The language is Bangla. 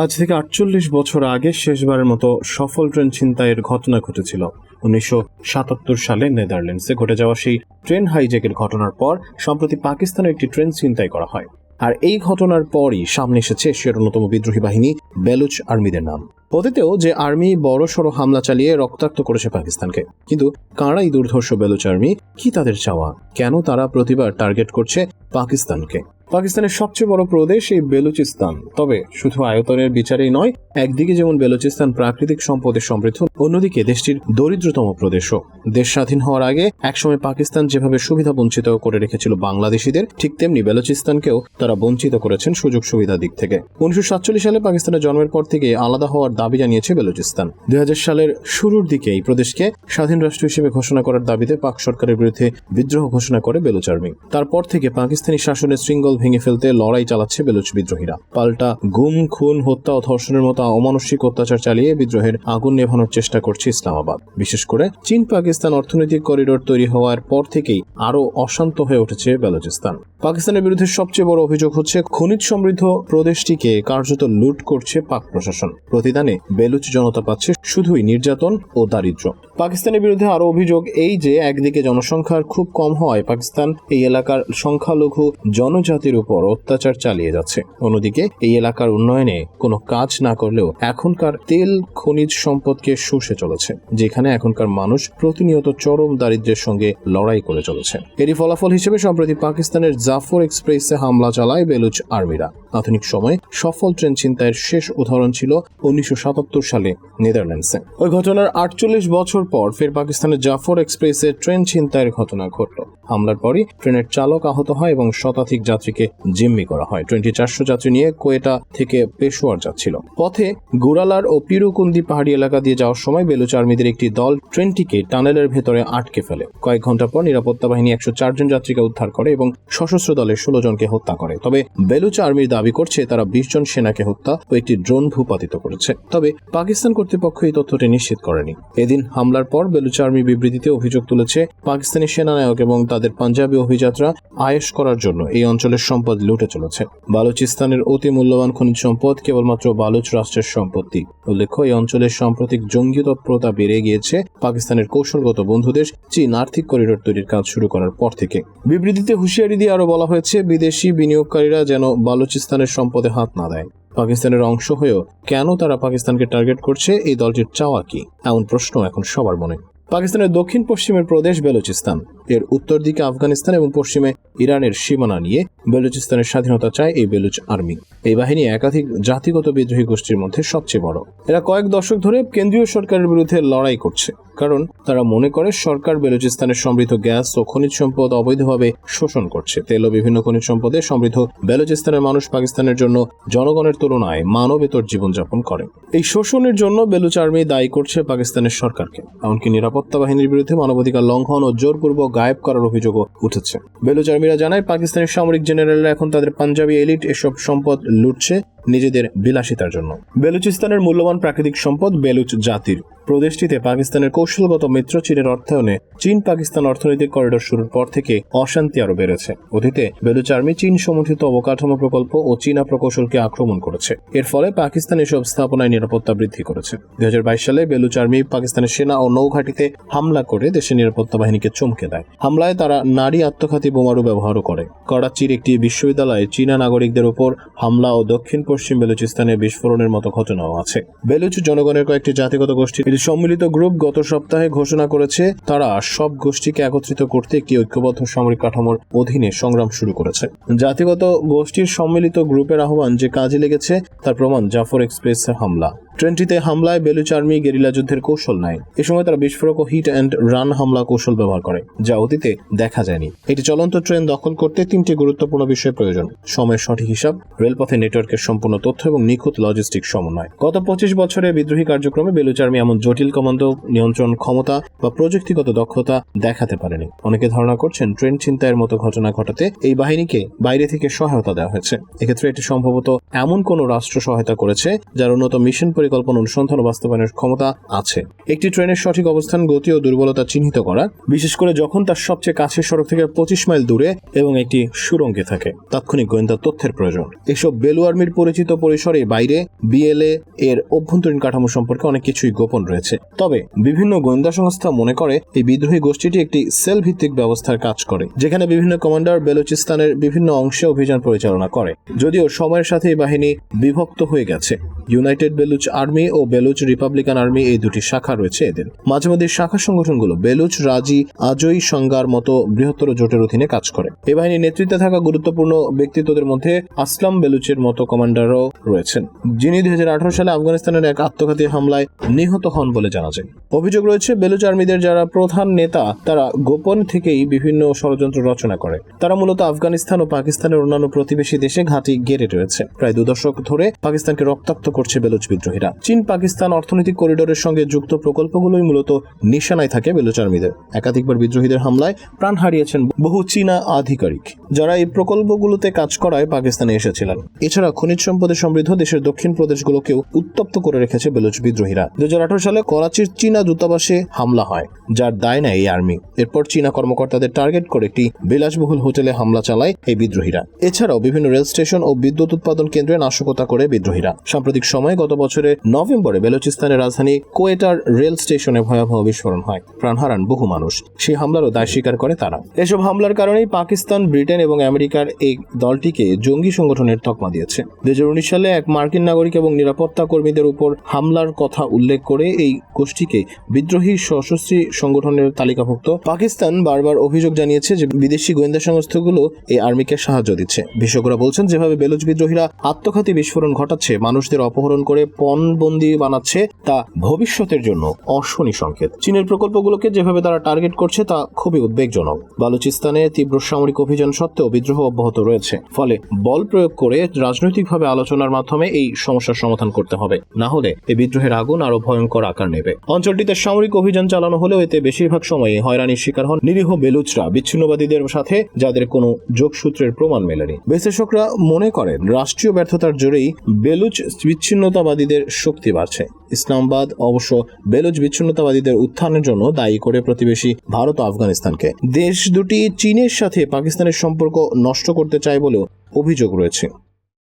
আজ থেকে আটচল্লিশ বছর আগে শেষবারের মতো সফল ট্রেন ছিনতাইয়ের ঘটনা ঘটেছিল। উনিশশো সাতাত্তর সালে নেদারল্যান্ডসে ঘটে যাওয়া সেই ট্রেন হাইজ্যাকের ঘটনার পর সম্প্রতি পাকিস্তানে একটি ট্রেন ছিনতাই করা হয়। আর এই ঘটনার পরই সামনে এসেছে এশিয়ার অন্যতম বিদ্রোহী বাহিনী বেলুচ আর্মিদের নাম। অতীতেও যে আর্মি বড় সড়ো হামলা চালিয়ে রক্তাক্ত করেছে পাকিস্তানকে, কিন্তু কারাই দুর্ধর্ষ বেলুচ আর্মি কি তাদের চাওয়া? কেন তারা প্রতিবার টার্গেট করছে পাকিস্তানকে? পাকিস্তানের সবচেয়ে বড় প্রদেশ এই বেলুচিস্তান। তবে শুধু আয়তনের বিচারেই নয়, একদিকে যেমন বেলুচিস্তান প্রাকৃতিক সম্পদে সমৃদ্ধ, অন্যদিকে দেশটির দরিদ্রতম প্রদেশও। দেশ স্বাধীন হওয়ার আগে একসময় পাকিস্তান যেভাবে সুবিধা বঞ্চিত করে রেখেছিল বাংলাদেশিদের, ঠিক তেমনি বেলুচিস্তানকেও তারা বঞ্চিত করেছেন সুযোগ সুবিধা দিক থেকে। উনিশশো সাতচল্লিশ সালে পাকিস্তানের জন্মের পর থেকে আলাদা হওয়ার দাবি জানিয়েছে বেলুচিস্তান। দুই হাজার সালের শুরুর দিকে এই প্রদেশকে স্বাধীন রাষ্ট্র হিসেবে ঘোষণা করার দাবিতে পাক সরকারের বিরুদ্ধে বিদ্রোহ ঘোষণা করে বেলুচ আর্মি তারপর থেকে পাকিস্তানি শাসনের শৃঙ্খল ভেঙে ফেলতে লড়াই চালাচ্ছে বেলুচ বিদ্রোহীরা। পাল্টা গুম, খুন, হত্যা ও ধর্ষণের মতো অমানসিক অত্যাচার চালিয়ে বিদ্রোহের আগুন নেভানোর চেষ্টা করছে ইসলামাবাদ। বিশেষ করে চীন পাকিস্তান অর্থনৈতিক করিডোর তৈরি হওয়ার পর থেকেই আরও অশান্ত হয়ে উঠেছে বেলুচিস্তান। পাকিস্তানের বিরুদ্ধে সবচেয়ে বড় অভিযোগ হচ্ছে, খনিজ সমৃদ্ধ প্রদেশটিকে কার্যত লুট করছে পাক প্রশাসন। প্রতিদানে বেলুচ জনতা পাচ্ছে শুধুই নির্যাতন ও দারিদ্র্য। পাকিস্তানের বিরুদ্ধে আরও অভিযোগ এই যে, একদিকে জনসংখ্যার খুব কম হওয়ায় পাকিস্তান এই এলাকার সংখ্যালঘু জনজাতির উপর অত্যাচার চালিয়ে যাচ্ছে। অন্যদিকে, এই এলাকার উন্নয়নে কোনো কাজ না করলেও এখনকার তেল, খনিজ সম্পদকে শুষে চলেছে, যেখানে এখনকার মানুষ প্রতিনিয়ত চরম দারিদ্রের সঙ্গে লড়াই করে চলেছে। এরই ফলাফল হিসেবে, সম্প্রতি পাকিস্তানের জাফর এক্সপ্রেসে হামলা চালায় বেলুচ আর্মিরা। আধুনিক সময়ে সফল ট্রেন ছিনতাইয়ের শেষ উদাহরণ ছিল উনিশশো সালে নেদারল্যান্ডসে। ওই ঘটনার আটচল্লিশ বছর পর ফের পাকিস্তানের জাফর এক্সপ্রেসে ট্রেন ছিনতাইয়ের ঘটনা ঘটল। হামলার পরই ট্রেনের চালক আহত হয় এবং শতাধিক যাত্রীকে জিম্মি করা হয়। ট্রেনটি চারশো যাত্রী নিয়ে কোয়েটা থেকে পেশোয়ার যাচ্ছিল। পথে গুরালার ও পিরুকুন্দি পাহাড়ি এলাকা দিয়ে যাওয়ার সময় বেলুচ আর্মিদের একটি দল ট্রেনটিকে টানেলের ভেতরে আটকে ফেলে। কয়েক ঘণ্টা পর নিরাপত্তা বাহিনী একশো চারজন যাত্রীকে উদ্ধার করে এবং সশস্ত্র দলের ষোলো জনকে হত্যা করে। তবে বেলুচ আর্মির দাবি করছে, তারা বিশ জন সেনাকে হত্যা ও একটি ড্রোন ভূপাতিত করেছে। তবে পাকিস্তান কর্তৃপক্ষ এই তথ্যটি নিশ্চিত করেনি। এদিন হামলার পর বেলুচ আর্মি বিবৃতিতে অভিযোগ তুলেছে, পাকিস্তানি সেনানায়ক এবং তাদের পাঞ্জাবি অভিযাত্রা আয়েশ করার জন্য এই অঞ্চলের সম্পদ লুটে চলেছে। বালুচিস্তানের অতি মূল্যবান খনিজ সম্পদ কেবলমাত্র বালুচ রাষ্ট্রের সম্পত্তি। উল্লেখ্য, এই অঞ্চলের সাম্প্রতিক জঙ্গি তৎপরতা বেড়ে গিয়েছে। পাকিস্তানের কৌশলগত বন্ধুদেশ চীন আর্থিক করিডোর তৈরির কাজ শুরু করার পর থেকে। বিবৃতিতে হুঁশিয়ারি দিয়ে আরও বলা হয়েছে, বিদেশি বিনিয়োগকারীরা যেন বালুচিস্তানের সম্পদে হাত না দেয়। পাকিস্তানের অংশ হয়েও কেন তারা পাকিস্তানকে টার্গেট করছে, এই দলটির চাওয়া কি? এমন প্রশ্ন এখন সবার মনে। পাকিস্তানের দক্ষিণ পশ্চিমের প্রদেশ বেলুচিস্তান। এর উত্তর দিকে আফগানিস্তান এবং পশ্চিমে ইরানের সীমানা নিয়ে বেলুচিস্তানের স্বাধীনতা চায় এই বেলুচ আর্মি। এই বাহিনী একাধিক জাতিগত বিদ্রোহী গোষ্ঠীর মধ্যে সবচেয়ে বড়। এরা কয়েক দশক ধরে কেন্দ্রীয় সরকারের বিরুদ্ধে লড়াই করছে, কারণ তারা মনে করে সরকার বেলুচিস্তানের সমৃদ্ধ গ্যাস ও খনিজ সম্পদ অবৈধভাবে শোষণ করছে। তেল ও বিভিন্ন খনিজ সম্পদে সমৃদ্ধ বেলুচিস্তানের মানুষ পাকিস্তানের জন্য জনগণের তুলনায় মানবেতর জীবনযাপন করে। এই শোষণের জন্য বেলুচ আর্মি দায়ী করছে পাকিস্তানের সরকারকে। এমনকি নিরাপত্তা বাহিনীর বিরুদ্ধে মানবাধিকার লঙ্ঘন ও জোরপূর্বক গায়েব করার অভিযোগও উঠেছে। বেলুচ আর্মিরা জানায় পাকিস্তানের সামরিক জেনারেলরা এখন তাদের পাঞ্জাবি এলিট এসব সম্পদ লুটছে নিজেদের বিলাসিতার জন্য। বেলুচিস্তানের মূল্যবান প্রাকৃতিক সম্পদ বেলুচ জাতির। প্রদেশটিতে পাকিস্তানের কৌশলগত মিত্র চীনের অর্থায়নে চীন পাকিস্তান অর্থনৈতিক করিডোর শুরুর পর থেকে অশান্তি আরও বেড়েছে। অতীতে বেলুচ আর্মি চীন সমর্থিত অবকাঠামো প্রকল্প ও চীনা প্রকৌশলকে আক্রমণ করেছে। এর ফলে পাকিস্তান এসব স্থাপনায় নিরাপত্তা বৃদ্ধি করেছে। দুই হাজার বাইশ সালে বেলুচ আর্মি পাকিস্তানের সেনা ও নৌঘাটিতে হামলা করে দেশের নিরাপত্তা বাহিনীকে চমকে দেয়। হামলায় তারা নারী আত্মঘাতী বোমারু ব্যবহারও করে। করাচির একটি বিশ্ববিদ্যালয়ে চীনা নাগরিকদের উপর হামলা ও দক্ষিণ পশ্চিম বেলুচিস্তানে বিস্ফোরণের মতো ঘটনাও আছে। বেলুচ জনগণের কয়েকটি জাতিগত গোষ্ঠীর সম্মিলিত গ্রুপ গত সপ্তাহে ঘোষণা করেছে, তারা সব গোষ্ঠীকে একত্রিত করতে একটি ঐক্যবদ্ধ সামরিক কাঠামোর অধীনে সংগ্রাম শুরু করেছে। জাতিগত গোষ্ঠীর সম্মিলিত গ্রুপের আহ্বান যে কাজে লেগেছে, তার প্রমাণ জাফর এক্সপ্রেসের হামলা। ট্রেনটিতে হামলায় বেলুচ আর্মি গেরিলা যুদ্ধের কৌশল নেয় এ সময় তারা বিস্ফোরক ও হিট অ্যান্ড রান হামলা কৌশল ব্যবহার করে, যা অতীতে দেখা যায়নি। এটি চলন্ত ট্রেন দখল করতে তিনটি গুরুত্বপূর্ণ বিষয় প্রয়োজন। সময়ের সঠিক হিসাব, রেলপথে নেটওয়ার্কের সম্পূর্ণ তথ্য এবং নিখুঁত লজিস্টিক সমন্বয়। গত পঁচিশ বছরে বিদ্রোহী কার্যক্রমে বেলুচ আর্মি এমন জটিল কমান্ড, নিয়ন্ত্রণ ক্ষমতা বা প্রযুক্তিগত দক্ষতা দেখাতে পারেনি। অনেকে ধারণা করছেন ট্রেন ছিনতাইয়ের মতো ঘটনা ঘটাতে এই বাহিনীকে বাইরে থেকে সহায়তা দেওয়া হয়েছে। এক্ষেত্রে এটি সম্ভবত এমন কোন রাষ্ট্র সহায়তা করেছে, যার উন্নত মিশন পরিকল্পনা অনুসন্ধান ও বাস্তবায়নের ক্ষমতা আছে। একটি ট্রেনের সঠিক অবস্থান, গতি ও দুর্বলতা চিহ্নিত করা, বিশেষ করে যখন তার সবচেয়ে কাছের সড়ক থেকে পঁচিশ মাইল দূরে এবং একটি সুরঙ্গে থাকে। তাৎক্ষণিক গোয়েন্দা তথ্যের প্রয়োজন। এসব বেলু আর্মির পরিচিত পরিসরে বাইরে বিএলএ এর অভ্যন্তরীণ কাঠামো সম্পর্কে অনেক কিছুই গোপন রয়েছে। তবে বিভিন্ন গোয়েন্দা সংস্থা মনে করে, এই বিদ্রোহী গোষ্ঠীটি একটি সেল ভিত্তিক ব্যবস্থার কাজ করে, যেখানে বিভিন্ন কমান্ডার বেলুচিস্তানের বিভিন্ন অংশে অভিযান পরিচালনা করে। যদিও সময়ের সাথে এই বাহিনী বিভক্ত হয়ে গেছে। ইউনাইটেড বেলুচ আর্মি ও বেলুচ রিপাবলিকান আর্মি এই দুটি শাখা রয়েছে এদের। মাঝে মধ্যে শাখা সংগঠনগুলো বেলুচ, রাজি, আজই সংজ্ঞার মতো বৃহত্তর জোটের অধীনে কাজ করে। এই বাহিনীর নেতৃত্বে থাকা গুরুত্বপূর্ণ ব্যক্তিত্বদের মধ্যে আসলাম বেলুচের মতো কমান্ডারও রয়েছেন, যিনি দুই সালে আফগানিস্তানের এক আত্মঘাতী হামলায় নিহত হন বলে জানা যায়। অভিযোগ রয়েছে, বেলুচ আর্মিদের যারা প্রধান নেতা, তারা গোপন থেকেই বিভিন্ন ষড়যন্ত্র রচনা করে। তারা মূলত আফগানিস্তান ও পাকিস্তানের অন্যান্য প্রতিবেশী দেশে ঘাঁটি গেড়ে রয়েছে। প্রায় দু দশক ধরে পাকিস্তানকে রক্তাক্ত করছে বেলুচ বিদ্রোহীরা। চীন, পাকিস্তান অর্থনৈতিক করিডোরের সঙ্গে যুক্ত প্রকল্পগুলোই মূলত নিশানায় থাকে বেলুচ আর্মিদের। একাধিকবার বিদ্রোহীদের হামলায় প্রাণ হারিয়েছেন বহু চীনা আধিকারিক, যারা এই প্রকল্পগুলোতে কাজ করায় পাকিস্তানে এসেছিলেন। এছাড়া খনিজ সম্পদে সমৃদ্ধ দেশের দক্ষিণ প্রদেশগুলোকেও উত্তপ্ত করে রেখেছে বেলুচ বিদ্রোহীরা। দু হাজার আঠারো সালে করাচির চীনা দূতাবাসে হামলা হয়, যার দায় নেয় এই আর্মি। এরপর চীনা কর্মকর্তাদের টার্গেট করে একটি বিলাসবহুল হোটেলে হামলা চালায় এই বিদ্রোহীরা। এছাড়াও বিভিন্ন রেল স্টেশন ও বিদ্যুৎ উৎপাদন কেন্দ্রে নাশকতা করে বিদ্রোহীরা। সাম্প্রতিক সময়ে গত বছরে নভেম্বরে বেলুচিস্তানের রাজধানী কোয়েটার রেল স্টেশনে ভয়াবহ বিস্ফোরণ হয়। প্রাণ হারান বহু মানুষ। সেই হামলারও দায় স্বীকার করে তারা। এসব হামলার কারণেই পাকিস্তান, ব্রিটেন এবং আমেরিকার এই দলটিকে জঙ্গি সংগঠনের তকমা দিয়েছে। দুই হাজার উনিশ সালে এক মার্কিন নাগরিক এবং নিরাপত্তা কর্মীদের উপর হামলার কথা উল্লেখ করে এই গোষ্ঠীকে বিদ্রোহী সশস্ত্রী সংগঠনের তালিকাভুক্ত পাকিস্তান বারবার অভিযোগ জানিয়েছে যে বিদেশি গোয়েন্দা সংস্থাগুলো এই আর্মিকে সাহায্য দিচ্ছে। বিশেষজ্ঞরা বলছেন, যেভাবে বেলুচ বিদ্রোহীরা আত্মঘাতী বিস্ফোরণ ঘটাচ্ছে, মানুষদের অপহরণ করে পণবন্দি বানাচ্ছে তা ভবিষ্যতের জন্য অশনি সংকেত। চীনের প্রকল্পগুলোকে যেভাবে তারা টার্গেট করছে তা খুবই উদ্বেগজনক। বালুচিস্তানে তীব্র সামরিক অভিযান সত্ত্বেও বিদ্রোহ অব্যাহত রয়েছে। ফলে বল প্রয়োগ করে রাজনৈতিকভাবে আলোচনার মাধ্যমে এই সমস্যার সমাধান করতে হবে। না হলে এই বিদ্রোহের আগুন আরও ভয়ঙ্কর আকার নেবে। অঞ্চলটিতে সামরিক অভিযান চালানো হলেও এতে বেশিরভাগ সময়ে হয়রানির শিকার হন নিরীহ বেলুচরা, বিচ্ছিন্নবাদীদের সাথে যাদের কোনো যোগসূত্রের প্রমাণ মেলেনি। বিশ্লেষকরা মনে করেন, রাষ্ট্রীয় ব্যর্থতার জোরেই বেলুচ বিচ্ছিন্নতাবাদীদের শক্তি বাড়ছে। ইসলামাবাদ অবশ্য বেলুচ বিচ্ছিন্নতাবাদীদের উত্থানের জন্য দায়ী করে প্রতিবেশী ভারত ও আফগানিস্তানকে। দেশ দুটি চীনের সাথে পাকিস্তানের সম্পর্ক নষ্ট করতে চায় বলেও অভিযোগ রয়েছে।